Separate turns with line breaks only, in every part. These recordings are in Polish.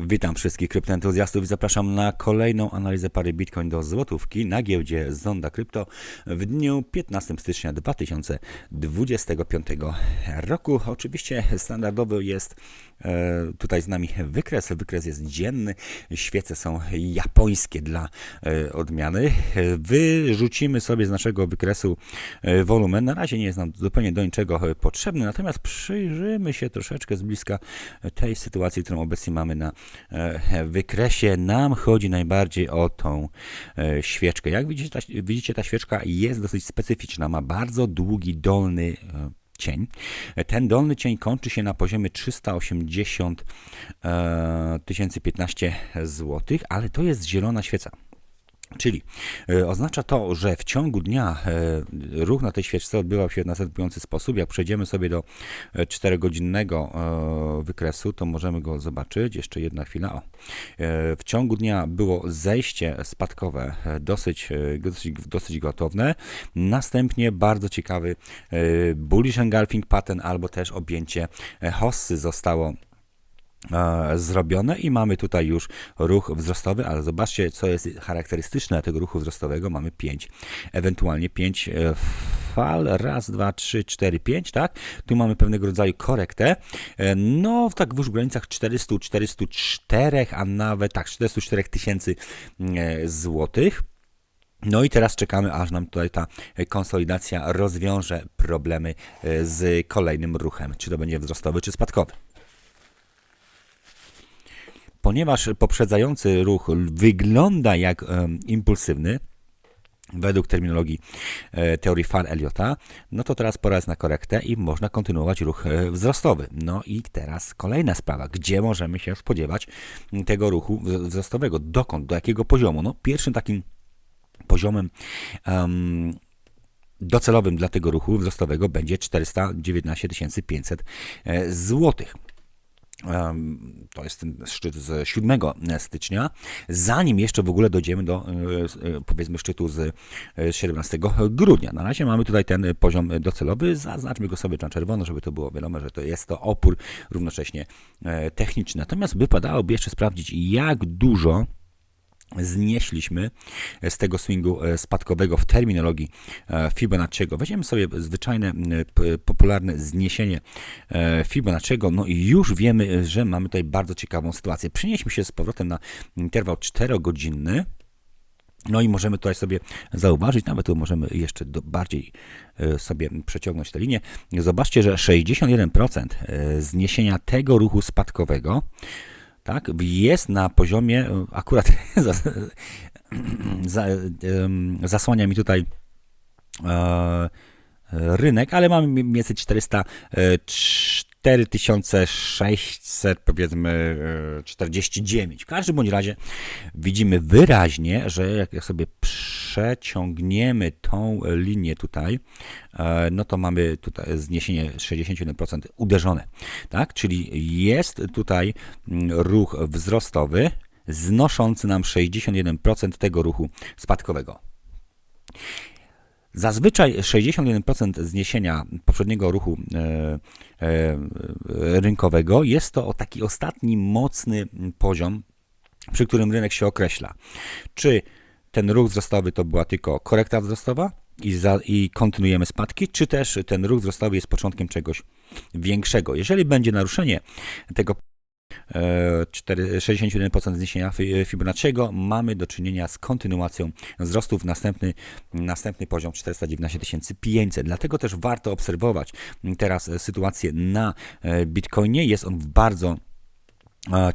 Witam wszystkich kryptoentuzjastów i zapraszam na kolejną analizę pary Bitcoin do złotówki na giełdzie Zonda Krypto w dniu 15 stycznia 2025 roku. Oczywiście standardowy jest e, tutaj z nami wykres. Wykres jest dzienny. Świece są japońskie dla e, odmiany. Wyrzucimy sobie z naszego wykresu e, wolumen. Na razie nie jest nam zupełnie do niczego potrzebny, natomiast przyjrzymy się troszeczkę z bliska tej sytuacji, którą obecnie mamy na wykresie. Nam chodzi najbardziej o tą e, świeczkę. Jak widzicie ta, widzicie, ta świeczka jest dosyć specyficzna. Ma bardzo długi dolny e, cień. Ten dolny cień kończy się na poziomie 380 e, 1015 zł, ale to jest zielona świeca. Czyli e, oznacza to, że w ciągu dnia e, ruch na tej świeczce odbywał się w następujący sposób. Jak przejdziemy sobie do 4-godzinnego e, wykresu, to możemy go zobaczyć. Jeszcze jedna chwila. O. W ciągu dnia było zejście spadkowe dosyć, dosyć, dosyć gwałtowne. Następnie bardzo ciekawy bullish engulfing pattern albo też objęcie hossy zostało zrobione i mamy tutaj już ruch wzrostowy, ale zobaczcie, co jest charakterystyczne tego ruchu wzrostowego. Mamy 5, ewentualnie 5 fal. Raz, dwa, trzy, cztery, pięć, tak? Tu mamy pewnego rodzaju korektę. E, No, tak w granicach 400, 404, a nawet tak, 404 tysięcy e, złotych. No i teraz czekamy, aż nam tutaj ta konsolidacja rozwiąże problemy e, z kolejnym ruchem, czy to będzie wzrostowy, czy spadkowy. Ponieważ poprzedzający ruch wygląda jak impulsywny, według terminologii e, teorii fal Elliota, no to teraz pora jest na korektę i można kontynuować ruch e, wzrostowy. No i teraz kolejna sprawa, gdzie możemy się spodziewać tego ruchu wz- wzrostowego, dokąd, do jakiego poziomu? No pierwszym takim poziomem em, docelowym dla tego ruchu wzrostowego będzie 419 500 złotych. To jest ten szczyt z 7 stycznia, zanim jeszcze w ogóle dojdziemy do e, e, powiedzmy szczytu z e, 17 grudnia. Na razie mamy tutaj ten poziom docelowy, zaznaczmy go sobie na czerwono, żeby to było wiadomo, że to jest to opór równocześnie e, techniczny. Natomiast wypadałoby jeszcze sprawdzić, jak dużo znieśliśmy z tego swingu e, spadkowego w terminologii e, Fibonacciego. Weźmiemy sobie zwyczajne, popularne zniesienie e, Fibonacciego, no i już wiemy, że mamy tutaj bardzo ciekawą sytuację. Przenieśmy się z powrotem na interwał 4-godzinny. No i możemy tutaj sobie zauważyć, nawet tu możemy jeszcze do, bardziej sobie przeciągnąć tę linię. Zobaczcie, że 61% e, zniesienia tego ruchu spadkowego tak, jest na poziomie, e, akurat zasłania mi tutaj e, rynek, ale mamy mniej więcej 400, e, 4600 powiedzmy e, 49. W każdym bądź razie widzimy wyraźnie, że jak jak sobie przeciągniemy tą linię tutaj, e, no to mamy tutaj zniesienie 61% uderzone, tak? Czyli jest tutaj mm, ruch wzrostowy znoszący nam 61% tego ruchu spadkowego. Zazwyczaj 61% zniesienia poprzedniego ruchu e, e, rynkowego jest to taki ostatni mocny poziom, przy którym rynek się określa. Czy ten ruch wzrostowy to była tylko korekta wzrostowa i, za, i kontynuujemy spadki, czy też ten ruch wzrostowy jest początkiem czegoś większego. Jeżeli będzie naruszenie tego 4 61% zniesienia Fi- Fibonacciego, mamy do czynienia z kontynuacją wzrostów następny, następny poziom 419 500. Dlatego też warto obserwować teraz e, sytuację na e, Bitcoinie. Jest on w bardzo e,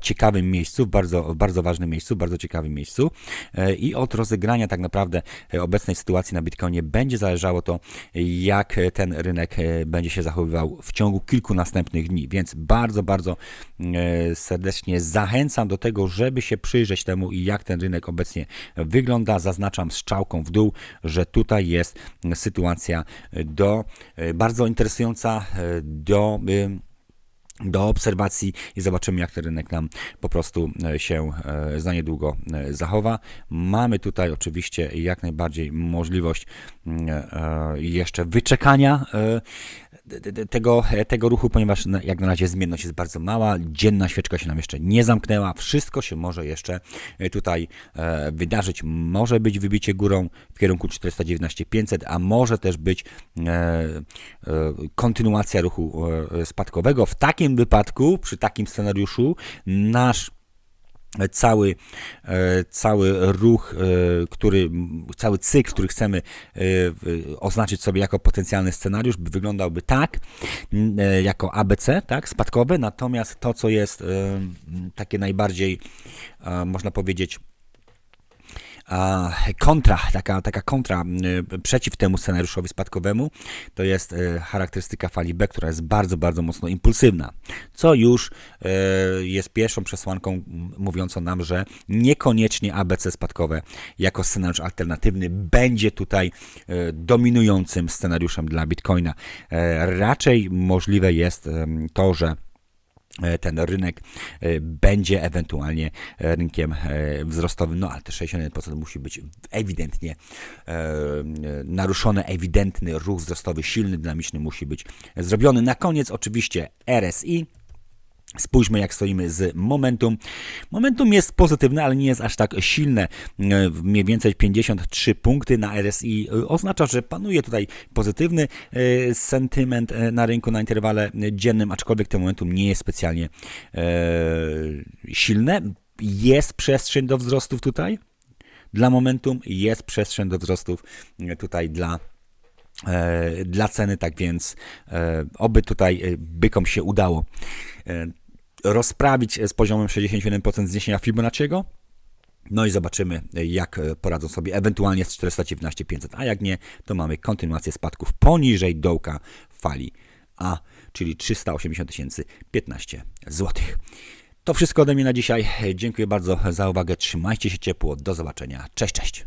ciekawym miejscu, w bardzo, bardzo ważnym miejscu, bardzo ciekawym miejscu E, i od rozegrania tak naprawdę e, obecnej sytuacji na Bitcoinie będzie zależało to, jak ten rynek e, będzie się zachowywał w ciągu kilku następnych dni, więc bardzo, bardzo e, serdecznie zachęcam do tego, żeby się przyjrzeć temu i jak ten rynek obecnie wygląda. Zaznaczam strzałką w dół, że tutaj jest sytuacja do bardzo interesująca do do obserwacji i zobaczymy, jak ten rynek nam po prostu e, się e, za niedługo e, zachowa. Mamy tutaj oczywiście jak najbardziej możliwość mm, jeszcze wyczekania. E, d- d- tego, tego ruchu, ponieważ jak na razie zmienność jest bardzo mała, dzienna świeczka się nam jeszcze nie zamknęła, wszystko się może jeszcze e, tutaj e, wydarzyć. Może być wybicie górą w kierunku 419 500, a może też być e, e, kontynuacja ruchu e, spadkowego. W takim wypadku, przy takim scenariuszu, nasz cały, e, cały ruch, e, który, cały cykl, który chcemy e, oznaczyć sobie jako potencjalny scenariusz, by wyglądałby tak, jako ABC, tak, spadkowy, natomiast to, co jest takie najbardziej, można powiedzieć, kontra, taka, taka kontra przeciw temu scenariuszowi spadkowemu, to jest y, charakterystyka fali B, która jest bardzo, bardzo mocno impulsywna, co już y, jest pierwszą przesłanką mówiącą nam, że niekoniecznie ABC spadkowe jako scenariusz alternatywny będzie tutaj y, dominującym scenariuszem dla Bitcoina. E, Raczej możliwe jest to, że e, ten rynek e, będzie ewentualnie e, rynkiem e, wzrostowym, no ale te 61% musi być ewidentnie e, e, naruszony, ewidentny ruch wzrostowy, silny, dynamiczny musi być zrobiony. Na koniec oczywiście RSI. Spójrzmy, jak stoimy z momentum. Momentum jest pozytywne, ale nie jest aż tak silne. Mniej więcej 53 punkty na RSI oznacza, że panuje tutaj pozytywny e, sentyment e, na rynku na interwale dziennym, aczkolwiek to momentum nie jest specjalnie e, silne. Jest przestrzeń do wzrostów tutaj. Dla momentum jest przestrzeń do wzrostów tutaj dla dla ceny, tak więc oby tutaj bykom się udało rozprawić z poziomem 67% zniesienia Fibonacciego. No i zobaczymy, e, jak e, poradzą sobie ewentualnie z 419 500, a jak nie, to mamy kontynuację spadków poniżej dołka fali A, czyli 380 015 zł. To wszystko ode mnie na dzisiaj. Dziękuję bardzo za uwagę. Trzymajcie się ciepło. Do zobaczenia. Cześć, cześć.